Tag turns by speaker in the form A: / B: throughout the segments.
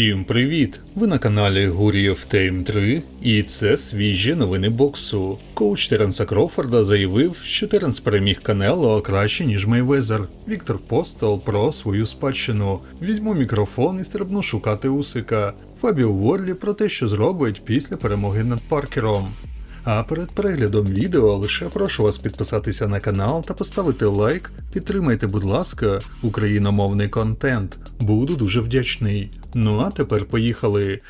A: Всім привіт! Ви на каналі Гурієв Тейм 3 і це свіжі новини боксу. Коуч Теренса Крофорда заявив, що Теренс переміг Канело краще, ніж Мейвезер. Віктор Постол про свою спадщину. Візьму мікрофон і стрибну шукати Усика. Фабіо Ворлі про те, що зробить після перемоги над Паркером. А перед переглядом відео лише прошу вас підписатися на канал та поставити лайк. Підтримайте, будь ласка, україномовний контент. Буду дуже вдячний. Ну а тепер поїхали.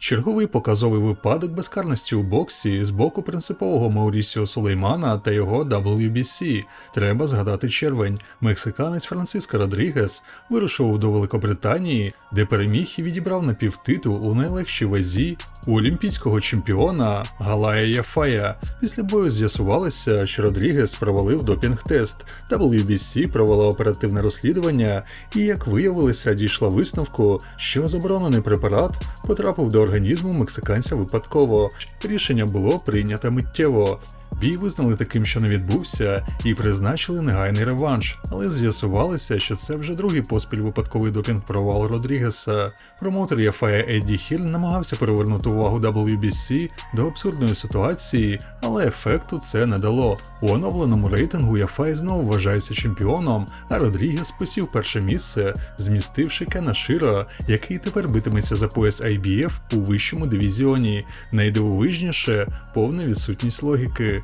A: Черговий показовий випадок безкарності у боксі з боку принципового Маурісіо Сулеймана та його WBC. Треба згадати червень. Мексиканець Франциско Родрігес вирушив до Великобританії, де переміг і відібрав напівтитул у найлегшій вазі у олімпійського чемпіона Галая Яфая. Після бою з'ясувалося, що Родрігес провалив допінг-тест. WBC провела оперативне розслідування і, як виявилося, дійшла висновку, що заборонений препарат потрапив до організму мексиканця випадково. Рішення було прийнято миттєво. Бій визнали таким, що не відбувся, і призначили негайний реванш, але з'ясувалося, що це вже другий поспіль випадковий допінг провал Родрігеса. Промоутер Яфая Едді Хіль намагався перевернути увагу WBC до абсурдної ситуації, але ефекту це не дало. У оновленому рейтингу Яфай знову вважається чемпіоном, а Родрігес посів перше місце, змістивши Кена Шира, який тепер битиметься за пояс IBF у вищому дивізіоні. Найдивовижніше повна відсутність логіки.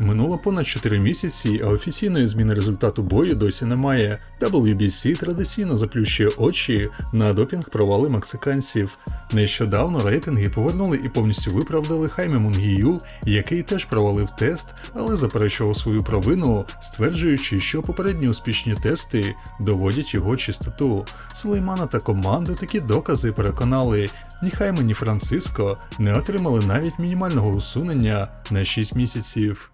A: Минуло понад 4 місяці, а офіційної зміни результату бою досі немає. WBC традиційно заплющує очі на допінг провали мексиканців. Нещодавно рейтинги повернули і повністю виправдали Хаймі Мунгію, який теж провалив тест, але заперечував свою провину, стверджуючи, що попередні успішні тести доводять його чистоту. Сулеймана та команду такі докази переконали. Ні Хайме, ні Франциско не отримали навіть мінімального усунення на 6 місяців.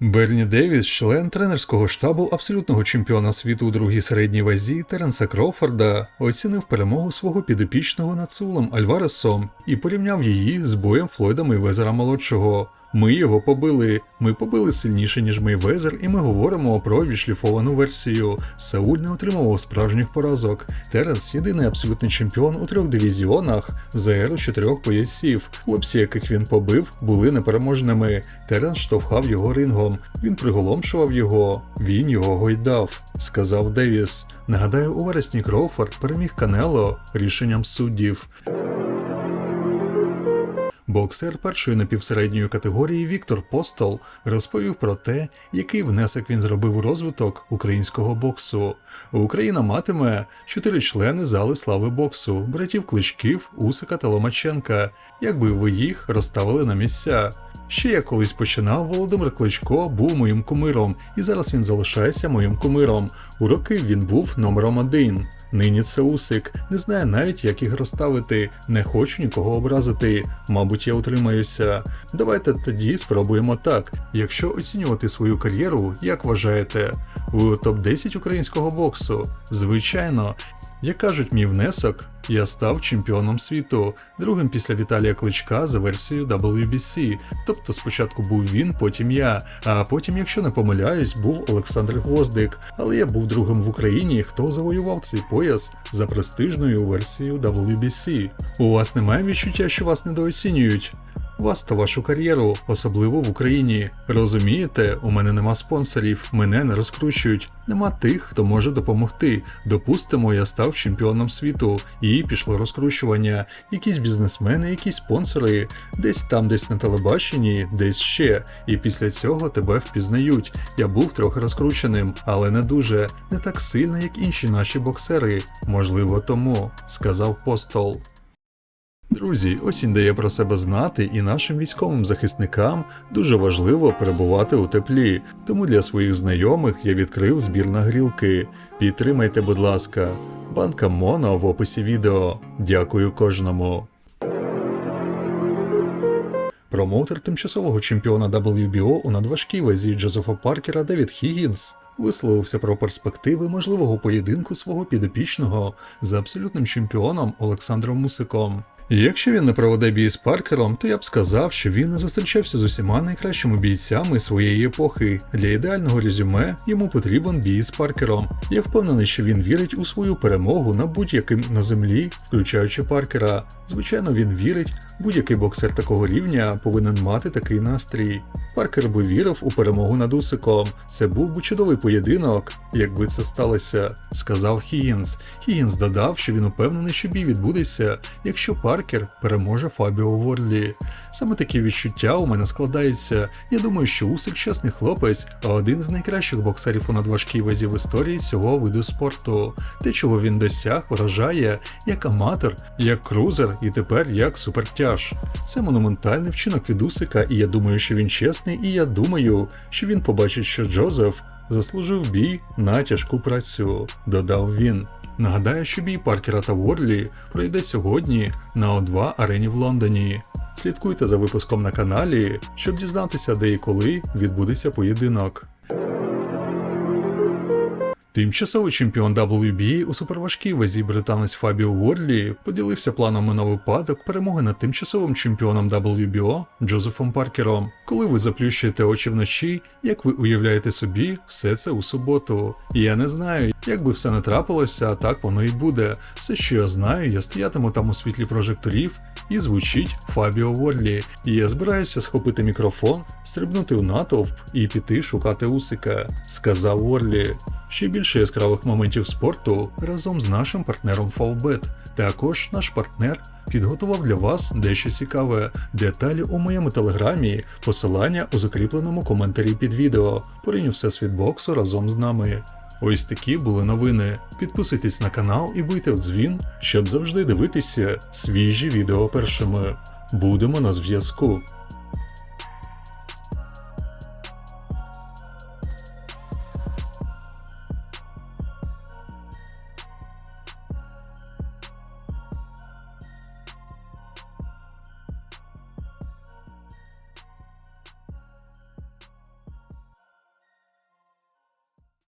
A: Берні Девіс, член тренерського штабу абсолютного чемпіона світу у другій середній вазі Теренса Крофорда, оцінив перемогу свого підопічного над Сулом Альваресом і порівняв її з боєм Флойда Мейвезера молодшого. Ми його побили. Ми побили сильніше, ніж Мейвезер, і ми говоримо про відшліфовану версію. Сауль не отримував справжніх поразок. Теренс єдиний абсолютний чемпіон у трьох дивізіонах за еру чотирьох поясів. Хлопці, яких він побив, були непереможними. Теренс штовхав його рингом. Він приголомшував його. Він його гойдав, сказав Девіс. Нагадаю, у вересні Кроуфорд переміг Канело рішенням суддів. Боксер першої напівсередньої категорії Віктор Постол розповів про те, який внесок він зробив у розвиток українського боксу. Україна матиме чотири члени зали слави боксу, братів Кличків, Усика та Ломаченка. Якби ви їх розставили на місця. Ще я колись починав, Володимир Кличко був моїм кумиром, і зараз він залишається моїм кумиром. У роки він був номером один. Нині це Усик, не знаю навіть, як їх розставити, не хочу нікого образити. Мабуть, я утримаюся. Давайте тоді спробуємо так. Якщо оцінювати свою кар'єру, як вважаєте, у топ-10 українського боксу? Звичайно. Як кажуть мій внесок, я став чемпіоном світу, другим після Віталія Кличка за версією WBC. Тобто спочатку був він, потім я, а потім, якщо не помиляюсь, був Олександр Гвоздик. Але я був другим в Україні, хто завоював цей пояс за престижною версією WBC. У вас немає відчуття, що вас недооцінюють? Вас та вашу кар'єру, особливо в Україні. Розумієте, у мене нема спонсорів, мене не розкручують, нема тих, хто може допомогти. Допустимо, я став чемпіоном світу, і пішло розкручування. Якісь бізнесмени, якісь спонсори, десь там, десь на телебаченні, десь ще. І після цього тебе впізнають. Я був трохи розкрученим, але не дуже, не так сильно, як інші наші боксери. Можливо, тому, сказав Постол. Друзі, осінь дає про себе знати, і нашим військовим захисникам дуже важливо перебувати у теплі. Тому для своїх знайомих я відкрив збір на грілки. Підтримайте, будь ласка, банка Моно в описі відео. Дякую кожному. Промоутер тимчасового чемпіона WBO у надважкій вазі Джозефа Паркера Девід Хіггінс висловився про перспективи можливого поєдинку свого підопічного з абсолютним чемпіоном Олександром Мусиком. Якщо він не проведе бій з Паркером, то я б сказав, що він не зустрічався з усіма найкращими бійцями своєї епохи. Для ідеального резюме йому потрібен бій з Паркером. Я впевнений, що він вірить у свою перемогу на будь-яким на землі, включаючи Паркера. Звичайно, він вірить, будь-який боксер такого рівня повинен мати такий настрій. Паркер би вірив у перемогу над Усиком. Це був би чудовий поєдинок, якби це сталося, сказав Хігінс. Хігінс додав, що він упевнений, що бій відбудеться, якщо Паркер переможе Фабіо Ворлі. Саме такі відчуття у мене складається. Я думаю, що Усик чесний хлопець, а один з найкращих боксерів у надважкій вазі в історії цього виду спорту. Те, чого він досяг, вражає як аматор, як крузер і тепер як супертяж. Це монументальний вчинок від Усика, і я думаю, що він чесний, і я думаю, що він побачить, що Джозеф заслужив бій на тяжку працю, додав він. Нагадаю, що бій Паркера та Ворлі пройде сьогодні на О2 арені в Лондоні. Слідкуйте за випуском на каналі, щоб дізнатися, де і коли відбудеться поєдинок. Тимчасовий чемпіон WBA у суперважкій вазі британець Фабіо Уорлі поділився планами на випадок перемоги над тимчасовим чемпіоном WBO Джозефом Паркером. Коли ви заплющуєте очі вночі, як ви уявляєте собі, все це у суботу. Я не знаю, як би все не трапилося, так воно і буде. Все, що я знаю, я стоятиму там у світлі прожекторів і звучить Фабіо Ворлі. І я збираюся схопити мікрофон, стрибнути в натовп і піти шукати Усика, сказав Ворлі. Ще більше яскравих моментів спорту разом з нашим партнером Favbet. Також наш партнер підготував для вас дещо цікаве. Деталі у моєму телеграмі, посилання у закріпленому коментарі під відео. Порівню всесвіт боксу разом з нами. Ось такі були новини. Підписуйтесь на канал і бийте в дзвін, щоб завжди дивитися свіжі відео першими. Будемо на зв'язку.